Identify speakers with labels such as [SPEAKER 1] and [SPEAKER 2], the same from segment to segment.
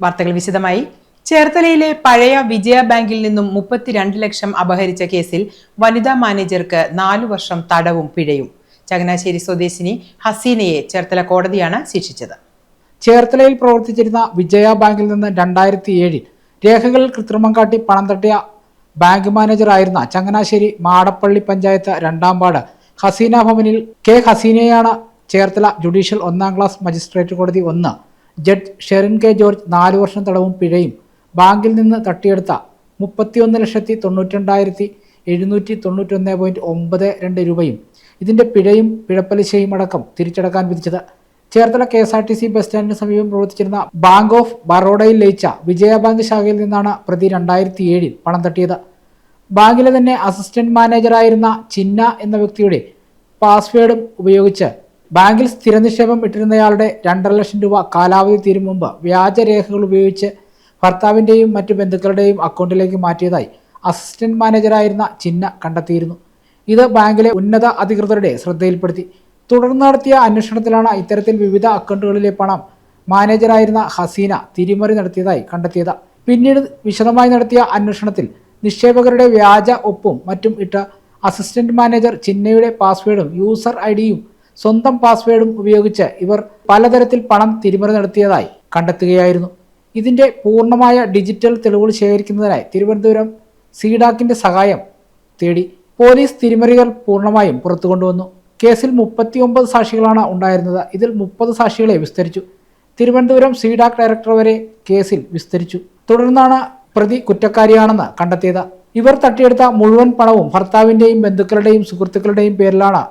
[SPEAKER 1] വാർത്തകൾ വിശദമായി. ചേർത്തലയിലെ പഴയ വിജയ ബാങ്കിൽ നിന്നും മുപ്പത്തിരണ്ട് ലക്ഷം അപഹരിച്ച കേസിൽ വനിതാ മാനേജർക്ക് നാലു വർഷം തടവും പിഴയും. ചങ്ങനാശ്ശേരി സ്വദേശിനി ഹസീനയെ ചേർത്തല കോടതിയാണ് ശിക്ഷിച്ചത്.
[SPEAKER 2] ചേർത്തലയിൽ പ്രവർത്തിച്ചിരുന്ന വിജയ ബാങ്കിൽ നിന്ന് രണ്ടായിരത്തി ഏഴിൽ രേഖകളിൽ കൃത്രിമം കാട്ടി പണം തട്ടിയ ബാങ്ക് മാനേജറായിരുന്ന ചങ്ങനാശ്ശേരി മാടപ്പള്ളി പഞ്ചായത്ത് രണ്ടാം വാർഡ് ഹസീന ഭവനിൽ കെ ഹസീനയാണ് ചേർത്തല ജുഡീഷ്യൽ ഒന്നാം ക്ലാസ് മജിസ്ട്രേറ്റ് കോടതി ഒന്ന് ജഡ്ജ് ഷെറിൻ കെ ജോർജ് നാലു വർഷം തടവും പിഴയും. ബാങ്കിൽ നിന്ന് തട്ടിയെടുത്ത മുപ്പത്തിയൊന്ന് ലക്ഷത്തി തൊണ്ണൂറ്റിരണ്ടായിരത്തി എഴുന്നൂറ്റി തൊണ്ണൂറ്റൊന്ന് പോയിന്റ് ഒമ്പത് രണ്ട് രൂപയും ഇതിന്റെ പിഴയും പിഴപ്പലിശയും അടക്കം തിരിച്ചടക്കാൻ വിധിച്ചത്. Cherthala K S R T C bus സ്റ്റാൻഡിന് സമീപം പ്രവർത്തിച്ചിരുന്ന ബാങ്ക് ഓഫ് ബറോഡയിൽ ലയിച്ച വിജയ ബാങ്ക് ശാഖയിൽ നിന്നാണ് പ്രതി രണ്ടായിരത്തി ഏഴിൽ പണം തട്ടിയത്. ബാങ്കിലെ തന്നെ അസിസ്റ്റന്റ് മാനേജറായിരുന്ന ചിന്ന എന്ന വ്യക്തിയുടെ പാസ്വേഡും ഉപയോഗിച്ച് ബാങ്കിൽ സ്ഥിര നിക്ഷേപം ഇട്ടിരുന്നയാളുടെ രണ്ടര ലക്ഷം രൂപ കാലാവധി തീരും മുമ്പ് വ്യാജരേഖകൾ ഉപയോഗിച്ച് ഭർത്താവിന്റെയും മറ്റു ബന്ധുക്കളുടെയും അക്കൗണ്ടിലേക്ക് മാറ്റിയതായി അസിസ്റ്റന്റ് മാനേജറായിരുന്ന ചിന്ന കണ്ടെത്തിയിരുന്നു. ഇത് ബാങ്കിലെ ഉന്നത അധികൃതരുടെ ശ്രദ്ധയിൽപ്പെടുത്തി. തുടർന്ന് നടത്തിയ അന്വേഷണത്തിലാണ് ഇത്തരത്തിൽ വിവിധ അക്കൗണ്ടുകളിലെ പണം മാനേജറായിരുന്ന ഹസീന തിരിമറി നടത്തിയതായി കണ്ടെത്തിയത്. പിന്നീട് വിശദമായി നടത്തിയ അന്വേഷണത്തിൽ നിക്ഷേപകരുടെ വ്യാജ ഒപ്പും മറ്റും ഇട്ട അസിസ്റ്റന്റ് മാനേജർ ചിന്നയുടെ പാസ്വേഡും യൂസർ ഐ ഡിയും സ്വന്തം പാസ്വേഡും ഉപയോഗിച്ച് ഇവർ പലതരത്തിൽ പണം തിരിമറി നടത്തിയതായി കണ്ടെത്തുകയായിരുന്നു. ഇതിന്റെ പൂർണമായ ഡിജിറ്റൽ തെളിവുകൾ ശേഖരിക്കുന്നതിനായി തിരുവനന്തപുരം സീഡാക്കിന്റെ സഹായം തേടി പോലീസ് തിരിമറികൾ പൂർണമായും പുറത്തു കൊണ്ടുവന്നു. കേസിൽ മുപ്പത്തിയൊമ്പത് സാക്ഷികളാണ് ഉണ്ടായിരുന്നത്. ഇതിൽ മുപ്പത് സാക്ഷികളെ വിസ്തരിച്ചു. തിരുവനന്തപുരം സീഡാക് ഡയറക്ടർ വരെ കേസിൽ വിസ്തരിച്ചു. തുടർന്നാണ് പ്രതി കുറ്റക്കാരിയാണെന്ന് കണ്ടെത്തിയത്. ഇവർ തട്ടിയെടുത്ത മുഴുവൻ പണവും ഭർത്താവിന്റെയും ബന്ധുക്കളുടെയും സുഹൃത്തുക്കളുടെയും പേരിലാണ്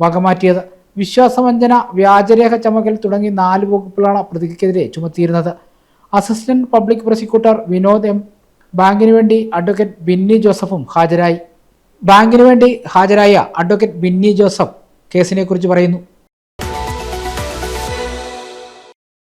[SPEAKER 2] വകമാറ്റിയത്. വിശ്വാസവഞ്ചന വ്യാജരേഖ ചമകൽ തുടങ്ങി നാല് വകുപ്പുകളാണ് പ്രതിക്കെതിരെ ചുമത്തിയിരുന്നത്. Assistant public prosecutor Vinod M. ബാങ്കിന് വേണ്ടി അഡ്വക്കേറ്റ് ബിന്നി ജോസഫും ഹാജരായി. ബാങ്കിന് വേണ്ടി ഹാജരായ അഡ്വക്കേറ്റ് ബിന്നി ജോസഫ് കേസിനെക്കുറിച്ച് പറയുന്നു.